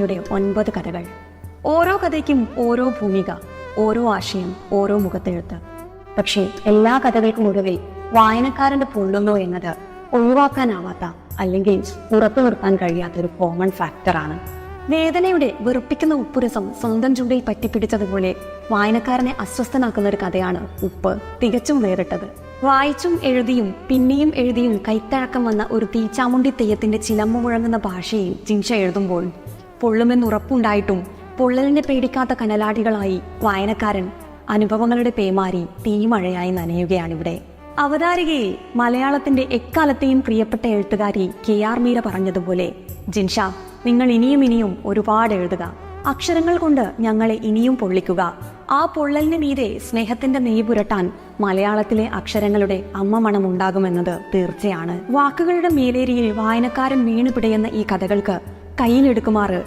ജിൻഷയുടെ ഒൻപത് കഥകൾ. ഓരോ കഥയ്ക്കും ഓരോ ഭൂമിക ഓരോ ആശയം ഓരോ മുഖത്തെഴുത്ത്. പക്ഷേ എല്ലാ കഥകൾക്കും ഒടുവിൽ വായനക്കാരന്റെ പൊള്ളുന്നു എന്നത് ഒഴിവാക്കാനാവാത്ത അല്ലെങ്കിൽ പുറത്തു നിർത്താൻ കഴിയാത്ത ഒരു കോമൺ ഫാക്ടറാണ് വേദനയുടെ വെറുപ്പിക്കുന്ന ഉപ്പുരസം സ്വന്തം ചൂടിൽ പറ്റിപ്പിടിച്ചതുപോലെ വായനക്കാരനെ അസ്വസ്ഥനാക്കുന്ന ഒരു കഥയാണ് ഉപ്പ് തികച്ചും വേറിട്ടത്. വായിച്ചും എഴുതിയും പിന്നെയും എഴുതിയും കൈത്തഴക്കം വന്ന ഒരു തീച്ചാമുണ്ടി തെയ്യത്തിന്റെ ചിലമ്പ് മുഴങ്ങുന്ന ഭാഷയിൽ ജിൻഷ എഴുതുമ്പോൾ പൊള്ളുമെന്നുറപ്പുണ്ടായിട്ടും പൊള്ളലിനെ പേടിക്കാത്ത കനലാടികളായി വായനക്കാരൻ അനുഭവങ്ങളുടെ പേമാരി തീമഴയായി നനയുകയാണിവിടെ. അവതാരികയിൽ മലയാളത്തിന്റെ എക്കാലത്തെയും പ്രിയപ്പെട്ട എഴുത്തുകാരി കെ ആർ മീര പറഞ്ഞതുപോലെ ജിൻഷ നിങ്ങൾ ഇനിയും ഇനിയും ഒരുപാട് എഴുതുക. അക്ഷരങ്ങൾ കൊണ്ട് ഞങ്ങളെ ഇനിയും പൊള്ളിക്കുക. ആ പൊള്ളലിന് മീതെ സ്നേഹത്തിന്റെ നെയ് പുരട്ടാൻ മലയാളത്തിലെ അക്ഷരങ്ങളുടെ അമ്മ മണം ഉണ്ടാകുമെന്നത് തീർച്ചയാണ്. വാക്കുകളുടെ മേലേരിയിൽ വായനക്കാരൻ വീണുപിടയുന്ന ഈ കഥകൾക്ക് കയ്യിലെടുക്കുമാറ്.